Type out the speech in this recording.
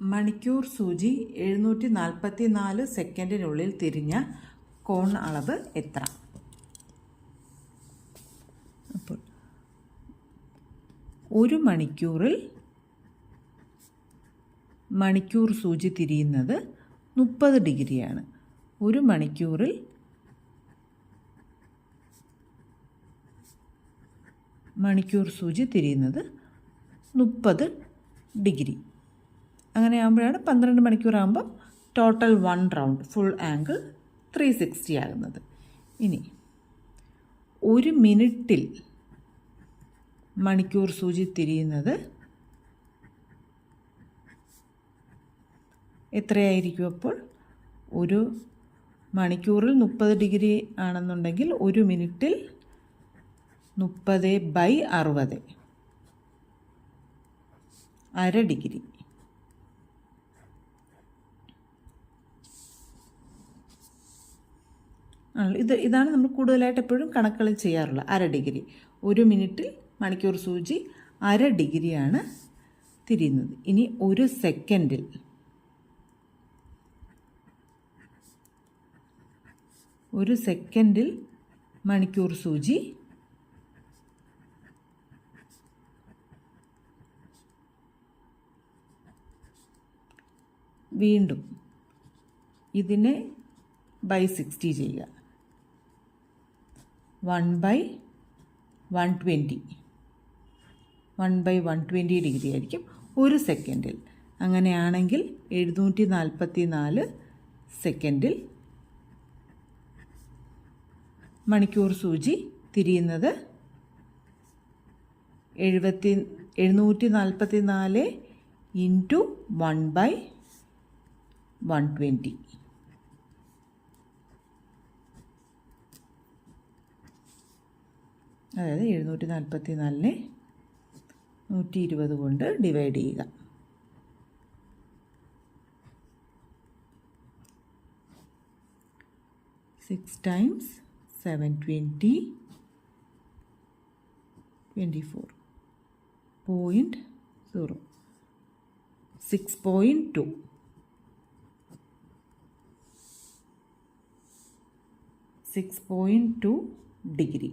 മണിക്കൂർ സൂചി എഴുന്നൂറ്റി നാൽപ്പത്തി നാല് സെക്കൻഡിനുള്ളിൽ തിരിഞ്ഞ കോൺ അളവ് എത്ര? അപ്പോൾ ഒരു മണിക്കൂറിൽ മണിക്കൂർ സൂചി തിരിയുന്നത് മുപ്പത് ഡിഗ്രിയാണ്. ഒരു മണിക്കൂറിൽ മണിക്കൂർ സൂചി തിരിയുന്നത് മുപ്പത് ഡിഗ്രി. അങ്ങനെ ആകുമ്പോഴാണ് പന്ത്രണ്ട് മണിക്കൂറാകുമ്പോൾ total one round full angle three sixty ആകുന്നത്. ഇനി ഒരു മിനിറ്റിൽ മണിക്കൂർ സൂചി തിരിയുന്നത് എത്രയായിരിക്കും അപ്പോൾ? ഒരു മണിക്കൂറിൽ മുപ്പത് ഡിഗ്രി ആണെന്നുണ്ടെങ്കിൽ ഒരു മിനിറ്റിൽ മുപ്പത് ബൈ അറുപത്. അര ഡിഗ്രി. ഇത് ഇതാണ് നമ്മൾ കൂടുതലായിട്ട് എപ്പോഴും കണക്കുകൾ ചെയ്യാറുള്ളത്. അര ഡിഗ്രി. ഒരു മിനിറ്റിൽ മണിക്കൂർ സൂചി അര ഡിഗ്രിയാണ് തിരിയുന്നത്. ഇനി ഒരു സെക്കൻഡിൽ. ഒരു സെക്കൻഡിൽ മണിക്കൂർ സൂചി വീണ്ടും ഇതിനെ ബൈ സിക്സ്റ്റി ചെയ്യുക. One by one twenty. One by one twenty degree ആയിരിക്കും ഒരു സെക്കൻഡിൽ. അങ്ങനെയാണെങ്കിൽ എഴുന്നൂറ്റി നാൽപ്പത്തി നാല് സെക്കൻഡിൽ മണിക്കൂർ സൂചി തിരിയുന്നത് എഴുപത്തി എഴുന്നൂറ്റി നാൽപ്പത്തി നാല് into one by one twenty. അതായത് എഴുന്നൂറ്റി നാൽപ്പത്തി നാലിനെ നൂറ്റി ഇരുപത് കൊണ്ട് ഡിവൈഡ് ചെയ്യുക. Six times seven twenty twenty four point zero six point two six point two degree